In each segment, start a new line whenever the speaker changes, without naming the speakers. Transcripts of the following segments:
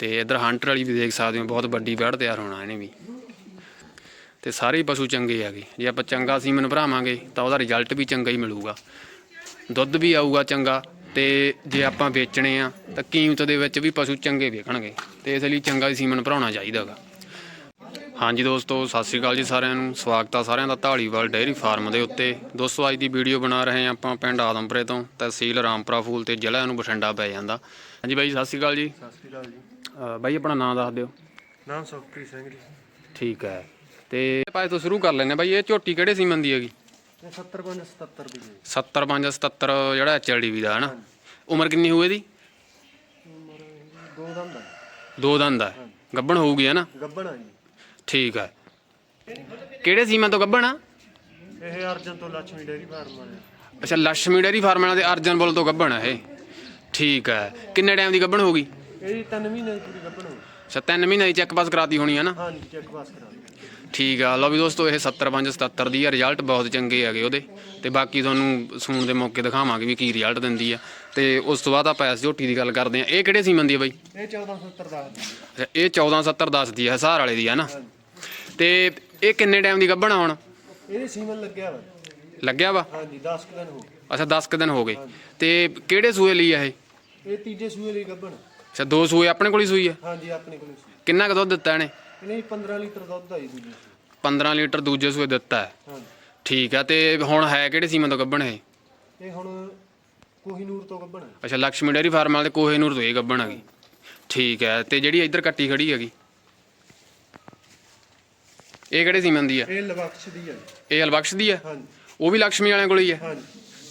ਤੇ ਇਧਰ ਹੰਟਰ ਵਾਲੀ ਵੀ ਦੇਖ ਸਕਦੇ ਹੋ, ਬਹੁਤ ਵੱਡੀ ਵੜ ਤਿਆਰ ਹੋਣਾ ਇਹਨੇ ਵੀ। ਤੇ ਸਾਰੇ ਹੀ ਪਸ਼ੂ ਚੰਗੇ ਹੈਗੇ। ਜੇ ਆਪਾਂ ਚੰਗਾ ਸੀਮਨ ਭਰਾਵਾਂਗੇ, ਤਾਂ ਉਹਦਾ ਰਿਜ਼ਲਟ ਵੀ ਚੰਗਾ ਹੀ ਮਿਲੂਗਾ। ਦੁੱਧ ਵੀ ਆਊਗਾ ਚੰਗਾ, ਤੇ ਜੇ ਆਪਾਂ ਵੇਚਣੇ ਆ, ਤਾਂ ਕੀਮਤ ਦੇ ਵਿੱਚ ਵੀ ਪਸ਼ੂ ਚੰਗੇ ਵੇਖਣਗੇ ਤੇ ਇਸ ਲਈ ਚੰਗਾ ਸੀਮਨ ਭਰਾਉਣਾ ਚਾਹੀਦਾਗਾ ਹਾਂਜੀ ਦੋਸਤੋ, ਸਤਿ ਸ਼੍ਰੀ ਅਕਾਲ ਜੀ ਸਾਰਿਆਂ ਨੂੰ। ਸਵਾਗਤ ਆ ਸਾਰਿਆਂ ਦਾ ਢਾਲੀਵਾਲ ਡੇਅਰੀ ਫਾਰਮ ਦੇ ਉੱਤੇ। ਦੋਸਤੋ, ਅੱਜ ਦੀ ਵੀਡੀਓ ਬਣਾ ਰਹੇ ਹਾਂ ਆਪਾਂ ਪਿੰਡ ਆਦਮਪੁਰੇ ਤੋਂ, ਤਹਿਸੀਲ ਰਾਮਪੁਰਾ ਫੂਲ ਤੇ ਜ਼ਿਲ੍ਹਾ ਨੂੰ ਬਠਿੰਡਾ ਪੈ ਜਾਂਦਾ। ਹਾਂਜੀ ਬਾਈ, ਸਤਿ ਸ਼੍ਰੀ ਅਕਾਲ ਜੀ।
ਸਤਿ ਸ਼੍ਰੀ ਅਕਾਲ ਜੀ।
ਬਾਈ ਆਪਣਾ ਨਾਮ ਦੱਸ ਦਿਓ।
ਨਾਮ ਸੁਖਪ੍ਰੀਤ ਸਿੰਘ ਜੀ।
ਠੀਕ ਹੈ। ਤੇ ਭਾਈ ਤੋਂ ਸ਼ੁਰੂ ਕਰ ਲੈਂਦੇ ਬਾਈ ਇਹ ਝੋਟੀ ਕਿਹੜੇ ਸੀਮਨ ਦੀ ਹੈਗੀ?
ਇਹ 75 77 ਦੀ ਜੀ
75 77 ਜਿਹੜਾ ਐਚਐਲਡੀਵੀ ਦਾ ਹੈ ਉਮਰ ਕਿੰਨੀ ਹੋਏ
ਦੀ ਦੋ ਦੰਦ ਦੋ
ਦੰਦ ਗੱਬਣ ਹੋਊਗੀ ਹੈ
ਗੱਬਣ ਆ ਜੀ।
ਠੀਕ ਹੈ। ਕਿਹੜੇ ਸੀਮਨ ਤੋਂ ਗੱਬਣ ਆ?
ਇਹ ਅਰਜਨ ਤੋਂ ਲక్ష్ਮੀ ਡੇਰੀ ਫਾਰਮ ਵਾਲੇ
ਅੱਛਾ ਲక్ష్ਮੀ ਡੇਰੀ ਫਾਰਮ ਵਾਲਾ ਅਰਜਨ ਬੋਲ ਤੋਂ ਗੱਬਣ ਆ ਇਹ। ਠੀਕ ਹੈ। ਕਿੰਨੇ ਟਾਈਮ ਦੀ ਗੱਬਣ ਹੋਗੀ
ਮਹੀਨੇ ਦੀ ਪੂਰੀ
ਅੱਛਾ ਤਿੰਨ ਮਹੀਨੇ ਦੀ ਚੈੱਕ ਪਾਸ ਕਰਾਤੀ ਹੋਣੀ ਹੈ ਨਾ?
ਚੈੱਕ ਪਾਸ ਕਰਾ
ਠੀਕ ਆ ਲਓ ਵੀ ਦੋਸਤੋ ਇਹ 75 77 ਦੀ ਆ ਰਿਜ਼ਲਟ ਬਹੁਤ ਚੰਗੇ ਹੈਗੇ ਉਹਦੇ। ਤੇ ਬਾਕੀ ਤੁਹਾਨੂੰ ਸੂਣ ਦੇ ਮੌਕੇ ਦਿਖਾਵਾਂਗੇ ਵੀ ਕੀ ਰਿਜ਼ਲਟ ਦਿੰਦੀ ਆ। ਤੇ ਉਸ ਤੋਂ ਬਾਅਦ ਆਪਾਂ ਇਸ ਝੋਟੀ ਦੀ ਗੱਲ ਕਰਦੇ ਆ। ਇਹ ਕਿਹੜੇ ਸੀਮਨ ਦੀ ਆ ਬਾਈ?
ਇਹ 1470 ਦਾ।
ਅੱਛਾ ਇਹ 14 70 10 ਦੀ ਆ ਹਸਾਰ ਵਾਲੇ ਦੀ ਆ ਨਾ? ਤੇ ਇਹ ਕਿੰਨੇ ਟਾਈਮ ਦੀ ਗੱਭਣ ਆ ਹੁਣ?
ਇਹਦੇ ਸੀਮਨ ਲੱਗਿਆ ਵਾ।
ਲੱਗਿਆ ਵਾ?
ਹਾਂ ਜੀ 10 ਕੁ ਦਿਨ ਹੋ ਗਏ।
ਅੱਛਾ 10 ਕੁ ਦਿਨ ਹੋ ਗਏ। ਤੇ ਕਿਹੜੇ ਸੂਏ ਲਈ ਆ ਇਹ?
ਇਹ ਤੀਜੇ ਸੂਏ ਲਈ ਗੱਬਣ
ਅੱਛਾ ਦੋ ਸੂਏ ਆਪਣੇ ਕੋਲ ਹੀ ਸੂਈ ਆ?
ਹਾਂਜੀ ਆਪਣੇ ਕੋਲ ਸੀ
ਕਿੰਨਾ ਕੁ ਦੁੱਧ ਦਿੱਤਾ ਇਹਨੇ?
ਇਹਨੇ 15 ਲੀਟਰ ਦੁੱਧ ਆਈ ਦੂਜੀ ਸੀ
15 ਲੀਟਰ ਦੂਜੇ ਸੂਏ ਦਿੱਤਾ ਹੈ।
ਹਾਂਜੀ।
ਠੀਕ ਆ ਤੇ ਹੁਣ ਹੈ ਕਿਹੜੇ ਸੀਮਾ ਤੋਂ ਗੱਭਣ ਇਹ?
ਇਹ ਹੁਣ ਕੋਹੀਨੂਰ ਤੋਂ ਗੱਭਣ ਹੈ।
ਅੱਛਾ ਲక్ష్ਮੀ ਡੇਰੀ ਫਾਰਮ ਵਾਲੇ ਕੋਹੇਨੂਰ ਤੋਂ ਇਹ ਗੱਭਣ ਹੈਗੀ। ਠੀਕ ਹੈ ਤੇ ਜਿਹੜੀ ਇੱਧਰ ਕੱਟੀ ਖੜੀ ਹੈਗੀ ਇਹ ਕਿਹੜੇ ਸੀਮਨ ਦੀ ਆ?
ਇਹ ਲਵਕਸ਼ ਦੀ ਹੈ।
ਇਹ ਅਲਬਖਸ਼ ਦੀ ਆ?
ਹਾਂਜੀ।
ਉਹ ਵੀ ਲక్ష్ਮੀ ਵਾਲਿਆਂ ਕੋਲ ਹੀ ਆ?
ਹਾਂਜੀ।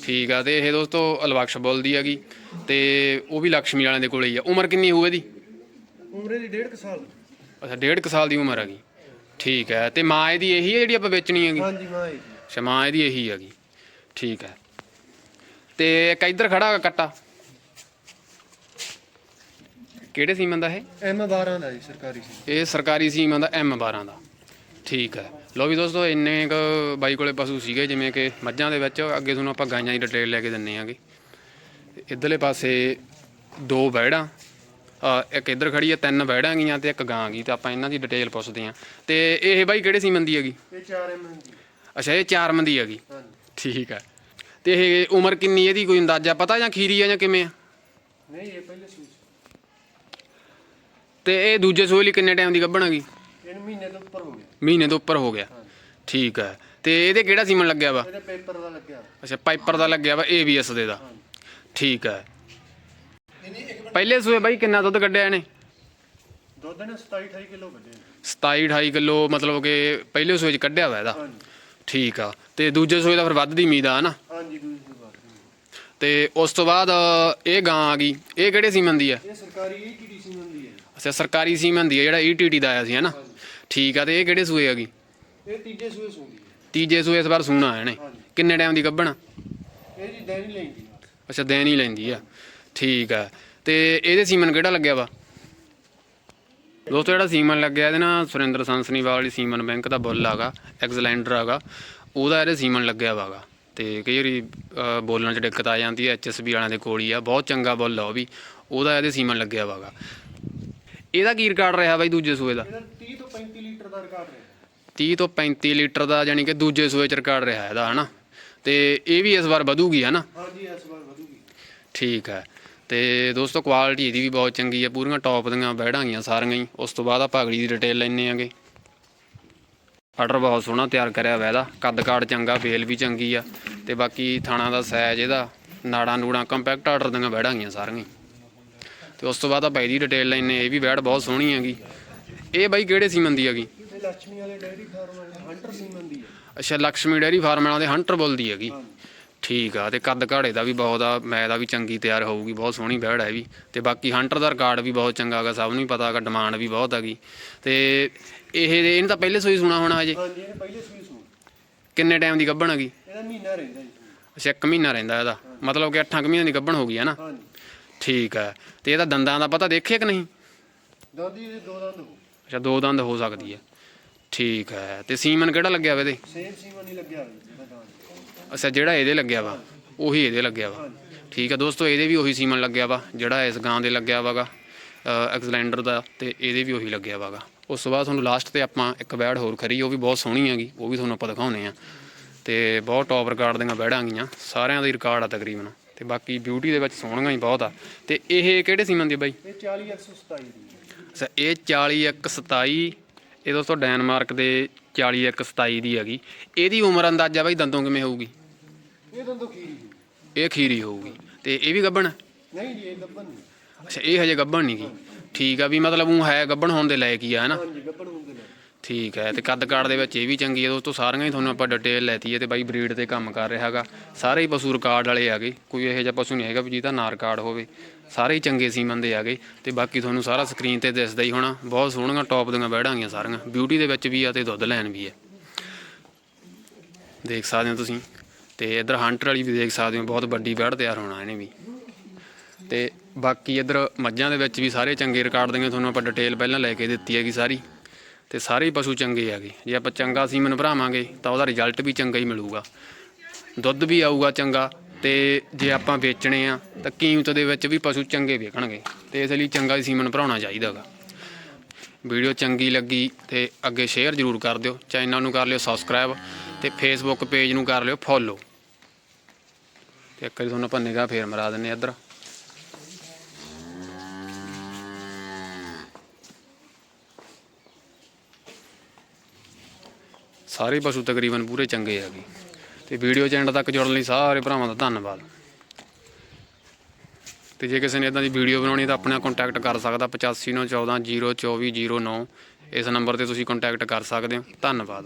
ਠੀਕ ਆ ਤੇ ਇਹ ਦੋਸਤੋ ਅਲਬਖਸ਼ ਬੁੱਲ ਦੀ ਹੈਗੀ ਤੇ ਉਹ ਵੀ ਲక్ష్ਮੀ ਵਾਲਿਆਂ ਦੇ ਕੋਲ ਹੀ ਆ। ਉਮਰ ਕਿੰਨੀ ਹੋਊ ਇਹਦੀ?
ਉਮਰੇ ਦੀ ਡੇਢ ਕੁ ਸਾਲ।
ਅੱਛਾ ਡੇਢ ਕੁ ਸਾਲ ਦੀ ਉਮਰ ਹੈਗੀ। ਠੀਕ ਹੈ ਤੇ ਮਾਂ ਇਹਦੀ ਇਹੀ ਹੈ ਜਿਹੜੀ ਆਪਾਂ ਵੇਚਣੀ ਹੈਗੀ?
ਹਾਂ ਜੀ ਮਾਂ ਇਹ ਜੀ
ਅੱਛਾ ਮਾਂ ਇਹਦੀ ਇਹੀ ਹੈਗੀ। ਠੀਕ ਹੈ। ਤੇ ਇੱਕ ਇੱਧਰ ਖੜਾ ਕੱਟਾ। ਕਿਹੜੇ ਸੀਮਨ ਦਾ ਇਹ?
ਐਮ 12 ਦਾ ਜੀ ਸਰਕਾਰੀ ਸੀ
ਇਹ ਸਰਕਾਰੀ ਸੀਮਾ ਦਾ M12 ਦਾ। ਠੀਕ ਹੈ। ਲੋ ਵੀ ਦੋਸਤੋ ਇੰਨੇ ਕੁ ਬਾਈ ਕੋਲੇ ਪਸ਼ੂ ਸੀਗੇ ਜਿਵੇਂ ਕਿ ਮੱਝਾਂ ਦੇ ਵਿੱਚ ਅੱਗੇ ਤੁਹਾਨੂੰ ਆਪਾਂ ਗਾਈਆਂ ਦੀ ਡਿਟੇਲ ਲੈ ਕੇ ਦਿੰਨੇ ਆਂਗੇ। ਇਧਰਲੇ ਪਾਸੇ ਦੋ ਬੈੜਾਂ ਇੱਕ ਇੱਧਰ ਖੜੀ ਹੈ ਤਿੰਨ ਬੈੜਾਂ ਗਈਆਂ ਤੇ ਇੱਕ ਗਾਂ ਗਈ ਤੇ ਆਪਾਂ ਇਹਨਾਂ ਦੀ ਡਿਟੇਲ ਪੁੱਛਦੇ ਆਂ। ਤੇ ਇਹ ਬਾਈ ਕਿਹੜੇ ਸੀਮਨ ਦੀ ਹੈਗੀ?
ਇਹ 4 ਐਮ ਦੀ।
ਅੱਛਾ ਇਹ ਚਾਰ ਮੰਦੀ ਹੈਗੀ।
ਹਾਂ ਜੀ
ਠੀਕ ਹੈ। ਤੇ ਇਹ ਉਮਰ ਕਿੰਨੀ ਇਹਦੀ? ਕੋਈ ਅੰਦਾਜ਼ਾ ਪਤਾ ਜਾਂ ਖੀਰੀ ਆ ਜਾਂ ਕਿਵੇਂ ਆ
ਨਹੀਂ ਇਹ ਪਹਿਲੇ ਸੂਚ
ਤੇ ਇਹ ਦੂਜੇ ਸੂਏ ਲਈ ਕਿੰਨੇ ਟਾਈਮ ਦੀ ਗੱਭਣ ਹੈਗੀ?
ਇਹਨੂੰ ਮਹੀਨੇ ਤੋਂ ਉੱਪਰ ਹੋ ਗਿਆ।
ਮਹੀਨੇ ਤੋਂ ਉੱਪਰ ਹੋ ਗਿਆ। ਠੀਕ ਹੈ। ਤੇ ਇਹਦੇ ਕਿਹੜਾ ਸੀਮਨ ਲੱਗਿਆ ਵਾ?
ਇਹਦੇ ਪੇਪਰ ਦਾ ਲੱਗਿਆ।
ਅੱਛਾ ਪਾਈਪਰ ਦਾ ਲੱਗਿਆ ਵਾ ਏਬੀਐਸ ਦੇ ਦਾ। ਠੀਕ ਹੈ। ਪਹਿਲੇ ਸੂਏ ਬਾਈ ਕਿੰਨਾ ਦੁੱਧ ਕੱਢਿਆ ਇਹਨੇ?
ਦੁੱਧ ਨੇ 27 28 ਕਿਲੋ ਕੱਢੇ
27 28 ਕਿਲੋ ਮਤਲਬ ਕਿ ਪਹਿਲੇ ਸੂਏ ਚ ਕੱਢਿਆ ਵਾ ਇਹਦਾ। ਠੀਕ ਆ। ਤੇ ਦੂਜੇ ਸੂਏ ਦਾ ਫਿਰ ਵੱਧ ਦੀ ਉਮੀਦ ਆ ਨਾ
ਹਾਂ ਜੀ ਦੂਜੀ ਦੀ ਬਾਤ
ਤੇ ਉਸ ਤੋਂ ਬਾਅਦ ਇਹ ਗਾਂ ਆ ਗਈ। ਇਹ ਕਿਹੜੇ ਸੀਮਨ ਦੀ ਆ?
ਇਹ ਸਰਕਾਰੀ ਹੁੰਦੀ ਹੈ।
ਅੱਛਾ ਸਰਕਾਰੀ ਸੀਮਨ ਦੀ ਆ ਜਿਹੜਾ ਈਟੀਟੀ ਦਾ ਆਇਆ ਸੀ ਹਨਾ ਠੀਕ ਆ ਤੇ ਇਹ ਕਿਹੜੇ ਸੂਏ ਹੈਗੀ?
ਇਹ ਤੀਜੇ ਸੂਏ ਸੂੰਦੀ ਹੈ।
ਤੀਜੇ ਸੂਏ ਇਸ ਵਾਰ ਸੂਣਾ ਇਹਨੇ
ਹਾਂਜੀ।
ਕਿੰਨੇ ਟਾਈਮ ਦੀ ਗੱਭਣ?
ਇਹ ਜੀ ਦੇਣੀ ਲੈਂਦੀ
ਅੱਛਾ ਦੇਣ ਹੀ ਲੈਂਦੀ ਆ। ਠੀਕ ਆ। ਤੇ ਇਹਦੇ ਸੀਮਨ ਕਿਹੜਾ ਲੱਗਿਆ ਵਾ? ਦੋਸਤੋ ਜਿਹੜਾ ਸੀਮਨ ਲੱਗਿਆ ਇਹਦੇ ਨਾਲ ਸੁਰਿੰਦਰ ਸੰਸਨੀਵਾਲ ਵਾਲੀ ਸੀਮਨ ਬੈਂਕ ਦਾ ਬੁੱਲ ਆਗਾ ਐਕਸਲੈਂਡਰ ਆਗਾ ਉਹਦਾ ਇਹਦੇ ਸੀਮਨ ਲੱਗਿਆ ਵਾਗਾ ਤੇ ਕਈ ਵਾਰੀ ਅ, ਬੋਲਣ 'ਚ ਦਿੱਕਤ ਆ ਜਾਂਦੀ ਹੈ ਐਚਐਸਬੀ ਵਾਲਿਆਂ ਦੇ ਕੋਲ ਹੀ ਆ ਬਹੁਤ ਚੰਗਾ ਬੁੱਲ ਆ ਉਹ ਵੀ ਉਹਦਾ ਇਹਦੇ ਸੀਮਨ ਲੱਗਿਆ ਵਾਗਾ ਇਹਦਾ ਕੀ ਰਿਕਾਰਡ ਰਿਹਾ ਬਾਈ ਦੂਜੇ ਸੂਏ ਦਾ?
ਇਹਦਾ 30 ਤੋਂ 35 ਲੀਟਰ ਦਾ ਰਿਕਾਰਡ ਹੈ
30 ਤੋਂ 35 ਲੀਟਰ ਦਾ ਯਾਨੀ ਕਿ ਦੂਜੇ ਸੂਏ 'ਚ ਰਿਕਾਰਡ ਰਿਹਾ ਇਹਦਾ ਹਨਾ? ਤੇ ਇਹ ਵੀ ਇਸ ਵਾਰ ਵਧੂਗੀ ਹਨਾ?
ਹਾਂ ਜੀ ਇਸ ਵਾਰ ਵਧੂਗੀ।
ਠੀਕ ਹੈ। ਤੇ ਦੋਸਤੋ ਕੁਆਲਿਟੀ ਇਹਦੀ ਵੀ ਬਹੁਤ ਚੰਗੀ ਹੈ ਪੂਰੀਆਂ ਟੌਪ ਦੀਆਂ ਬੈੜਾਂ ਗਈਆਂ ਸਾਰੀਆਂ ਹੀ। ਉਸ ਤੋਂ ਬਾਅਦ ਆਪਾਂ ਅਗਲੀ ਦੀ ਡਿਟੇਲ ਲੈਣੇ ਆਂਗੇ। ਆਰਡਰ ਬਹੁਤ ਸੋਹਣਾ ਤਿਆਰ ਕਰਿਆ ਹੋਇਆ ਇਹਦਾ। ਕੱਦ ਕਾੜ ਚੰਗਾ ਫੇਲ ਵੀ ਚੰਗੀ ਆ। ਤੇ ਬਾਕੀ ਥਾਣਾ ਦਾ ਸਾਈਜ਼ ਇਹਦਾ ਨਾੜਾਂ ਨੂੜਾਂ ਕੰਪੈਕਟ ਆਰਡਰ ਦੀਆਂ ਬੈੜਾਂ ਗਈਆਂ ਸਾਰੀਆਂ ਹੀ। ਤੇ ਉਸ ਤੋਂ ਬਾਅਦ ਆ ਬਾਈ ਦੀ ਡਿਟੇਲ ਲੈਨੇ ਇਹ ਵੀ ਵੈੜ ਬਹੁਤ ਸੋਹਣੀ ਹੈਗੀ। ਇਹ ਬਾਈ ਕਿਹੜੇ ਸੀਮਨ ਦੀ ਹੈਗੀ? ਅੱਛਾ ਲక్ష్ਮੀ ਡੈਰੀ ਫਾਰਮ ਵਾਲਿਆਂ ਦੇ ਹੰਟਰ ਬੁੱਲ ਦੀ ਹੈਗੀ। ਠੀਕ ਆ ਤੇ ਕੱਦ ਘਾੜੇ ਦਾ ਵੀ ਬਹੁਤ ਆ ਮੈਂ ਦਾ ਵੀ ਚੰਗੀ ਤਿਆਰ ਹੋਊਗੀ ਬਹੁਤ ਸੋਹਣੀ ਬੈੜ ਹੈ ਵੀ। ਤੇ ਬਾਕੀ ਹੰਟਰ ਦਾ ਰਿਕਾਰਡ ਵੀ ਬਹੁਤ ਚੰਗਾ ਹੈਗਾ ਸਭ ਨੂੰ ਹੀ ਪਤਾ ਹੈਗਾ ਡਿਮਾਂਡ ਵੀ ਬਹੁਤ ਹੈਗੀ। ਤੇ ਇਹ ਇਹਨੇ ਤਾਂ ਪਹਿਲੇ ਸੋਈ ਸੁਣਾ ਹੋਣਾ ਹਜੇ। ਕਿੰਨੇ ਟਾਈਮ ਦੀ ਗੱਭਣ ਹੈਗੀ?
ਇਹਦਾ ਮਹੀਨਾ ਰਹਿੰਦਾ
ਅੱਛਾ ਇੱਕ ਮਹੀਨਾ ਰਹਿੰਦਾ ਇਹਦਾ। ਮਤਲਬ ਕਿ 8 ਮਹੀਨਿਆਂ ਦੀ ਗੱਭਣ ਹੋ ਗਈ ਹੈ ਨਾ? ਠੀਕ ਹੈ। ਤੇ ਇਹਦਾ ਦੰਦਾਂ ਦਾ ਪਤਾ ਦੇਖਿਆ ਕਿ ਨਹੀਂ?
ਦਾਦੀ ਦੇ ਦੋ ਦੰਦ ਹੋ
ਅੱਛਾ ਦੋ ਦੰਦ ਹੋ ਸਕਦੀ ਹੈ। ਠੀਕ ਹੈ। ਤੇ ਸੀਮਨ ਕਿਹੜਾ ਲੱਗਿਆ ਵਾ ਇਹਦੇ?
ਸੇਮ ਸੀਮਨ ਹੀ ਲੱਗਿਆ ਹੋਇਆ ਜੀ ਇਹਦਾ ਦੰਦ
ਅੱਛਾ ਜਿਹੜਾ ਇਹਦੇ ਲੱਗਿਆ ਵਾ ਉਹੀ ਇਹਦੇ ਲੱਗਿਆ ਵਾ। ਠੀਕ ਹੈ ਦੋਸਤੋ ਇਹਦੇ ਵੀ ਉਹੀ ਸੀਮਨ ਲੱਗਿਆ ਵਾ ਜਿਹੜਾ ਇਸ ਗਾਂ ਦੇ ਲੱਗਿਆ ਵਾਗਾ ਐਕਸਲੈਂਡਰ ਦਾ ਤੇ ਇਹਦੇ ਵੀ ਉਹੀ ਲੱਗਿਆ ਵਾਗਾ। ਉਸ ਤੋਂ ਬਾਅਦ ਤੁਹਾਨੂੰ ਲਾਸਟ ਤੇ ਆਪਾਂ ਇੱਕ ਬੈੜ ਹੋਰ ਖਰੀ ਉਹ ਵੀ ਬਹੁਤ ਸੋਹਣੀ ਹੈਗੀ ਉਹ ਵੀ ਤੁਹਾਨੂੰ ਆਪਾਂ ਦਿਖਾਉਨੇ ਆ ਤੇ ਬਹੁਤ ਟੌਪ ਰਿਕਾਰਡ ਦੀਆਂ ਬੈੜਾਂ ਗਈਆਂ ਸਾਰਿਆਂ ਦਾ ਰਿਕਾਰਡ ਆ ਤਕਰੀਬਨ। ਤੇ ਬਾਕੀ ਬਿਊਟੀ ਦੇ ਵਿੱਚ ਸੋਹਣੀਆਂ ਹੀ ਬਹੁਤ ਆ। ਤੇ ਇਹ ਕਿਹੜੇ ਸੀਮਨ ਦੀ ਬਾਈ?
ਇਹ 40127 ਦੀ
ਅੱਛਾ ਇਹ 40127 ਇਹ ਦੋਸਤੋ ਡੈਨਮਾਰਕ ਦੇ 40127 ਦੀ ਹੈਗੀ। ਇਹਦੀ ਉਮਰ ਅੰਦਾਜ਼ਾ ਬਾਈ ਦੰਦੋਂ ਕਿਵੇਂ ਹੋਊਗੀ?
ਇਹ ਦੰਦੋ ਖੀਰੀ
ਇਹ ਖੀਰੀ ਹੋਊਗੀ। ਤੇ ਇਹ ਵੀ ਗੱਬਣ?
ਨਹੀਂ ਜੀ ਇਹ ਗੱਬਨ ਨਹੀਂ।
ਅੱਛਾ ਇਹ ਹਜੇ ਗੱਬਣ ਨਹੀਂ ਗੀ। ਠੀਕ ਆ ਵੀ ਮਤਲਬ ਉਹ ਹੈ ਗੱਬਣ ਹੋਣ ਦੇ ਲਾਇਕ ਹੀ ਆ ਹਨਾ
ਹਾਂਜੀ ਗੱਬਨ ਹੁੰਦੇ ਨੇ
ਠੀਕ ਹੈ ਤੇ ਕੱਦ ਕਾੜ ਦੇ ਵਿੱਚ ਇਹ ਵੀ ਚੰਗੀ ਹੈ ਦੋਸਤੋ, ਸਾਰੀਆਂ ਹੀ ਤੁਹਾਨੂੰ ਆਪਾਂ ਡਿਟੇਲ ਲੈਤੀ ਹੈ ਤੇ ਬਾਈ ਬਰੀਡ ਤੇ ਕੰਮ ਕਰ ਰਿਹਾ ਹੈਗਾ। ਸਾਰੇ ਹੀ ਪਸ਼ੂ ਰਿਕਾਰਡ ਵਾਲੇ ਹੈਗੇ, ਕੋਈ ਇਹੋ ਜਿਹਾ ਪਸ਼ੂ ਨਹੀਂ ਹੈਗਾ ਵੀ ਜਿਹਦਾ ਨਾ ਰਿਕਾਰਡ ਹੋਵੇ। ਸਾਰੇ ਹੀ ਚੰਗੇ ਸੀਮਨ ਦੇ ਹੈਗੇ ਤੇ ਬਾਕੀ ਤੁਹਾਨੂੰ ਸਾਰਾ ਸਕਰੀਨ ਤੇ ਦਿਸਦਾ ਹੀ ਹੋਣਾ, ਬਹੁਤ ਸੋਹਣੀਆਂ ਟੌਪ ਦੀਆਂ ਬੈੜਾਂ ਗਈਆਂ ਸਾਰੀਆਂ ਬਿਊਟੀ ਦੇ ਵਿੱਚ ਵੀ ਆ ਤੇ ਦੁੱਧ ਲੈਣ ਵੀ ਹੈ। ਦੇਖ ਸਕਦੇ ਹੋ ਤੁਸੀਂ, ਤੇ ਇਧਰ ਹੰਟਰ ਵਾਲੀ ਵੀ ਦੇਖ ਸਕਦੇ ਹੋ, ਬਹੁਤ ਵੱਡੀ ਬੈੜ ਤਿਆਰ ਹੋਣਾ ਇਹਨੇ ਵੀ। ਤੇ ਬਾਕੀ ਇਧਰ ਮੱਝਾਂ ਦੇ ਵਿੱਚ ਵੀ ਸਾਰੇ ਚੰਗੇ ਰਿਕਾਰਡ ਦੀਆਂ ਤੁਹਾਨੂੰ ਆਪਾਂ ਡਿਟੇਲ ਪਹਿਲਾਂ ਲੈ ਕੇ ਦਿੱਤੀ ਹੈਗੀ ਸਾਰੀ। ਤੇ ਸਾਰੇ ਹੀ ਪਸ਼ੂ ਚੰਗੇ ਹੈਗੇ। ਜੇ ਆਪਾਂ ਚੰਗਾ ਸੀਮਨ ਭਰਾਵਾਂਗੇ ਤਾਂ ਉਹਦਾ ਰਿਜ਼ਲਟ ਵੀ ਚੰਗਾ ਹੀ ਮਿਲੂਗਾ। ਦੁੱਧ ਵੀ ਆਊਗਾ ਚੰਗਾ ਤੇ ਜੇ ਆਪਾਂ ਵੇਚਣੇ ਆ, ਤਾਂ ਕੀਮਤ ਦੇ ਵਿੱਚ ਵੀ ਪਸ਼ੂ ਚੰਗੇ ਵਿਕਣਗੇ ਤੇ ਇਸ ਲਈ ਚੰਗਾ ਸੀਮਨ ਭਰਾਉਣਾ ਚਾਹੀਦਾਗਾ ਵੀਡੀਓ ਚੰਗੀ ਲੱਗੀ ਤੇ ਅੱਗੇ ਸ਼ੇਅਰ ਜ਼ਰੂਰ ਕਰ ਦਿਓ, ਚੈਨਲ ਨੂੰ ਕਰ ਲਿਓ ਸਬਸਕ੍ਰਾਈਬ ਤੇ ਫੇਸਬੁੱਕ ਪੇਜ ਨੂੰ ਕਰ ਲਿਓ ਫੋਲੋ ਤੇ ਇੱਕ ਵਾਰੀ ਤੁਹਾਨੂੰ ਆਪਾਂ ਨਿਗਾਹ ਫੇਰ ਮਰਾ ਦਿੰਨੇ ਇੱਧਰ। ਸਾਰੇ ਪਸ਼ੂ ਤਕਰੀਬਨ ਪੂਰੇ ਚੰਗੇ ਹੈਗੇ ਤੇ ਵੀਡੀਓ ਚੈਨਲ ਤੱਕ ਜੁੜਨ ਲਈ ਸਾਰੇ ਭਰਾਵਾਂ ਦਾ ਧੰਨਵਾਦ। ਤੇ ਜੇ ਕਿਸੇ ਨੇ ਇਦਾਂ ਦੀ ਵੀਡੀਓ ਬਣਾਉਣੀ ਤਾਂ ਆਪਣੇ ਨਾਲ ਕੰਟੈਕਟ ਕਰ ਸਕਦਾ 8591402409 ਇਸ ਨੰਬਰ ਤੇ ਤੁਸੀਂ ਕੰਟੈਕਟ ਕਰ ਸਕਦੇ ਹੋ। ਧੰਨਵਾਦ।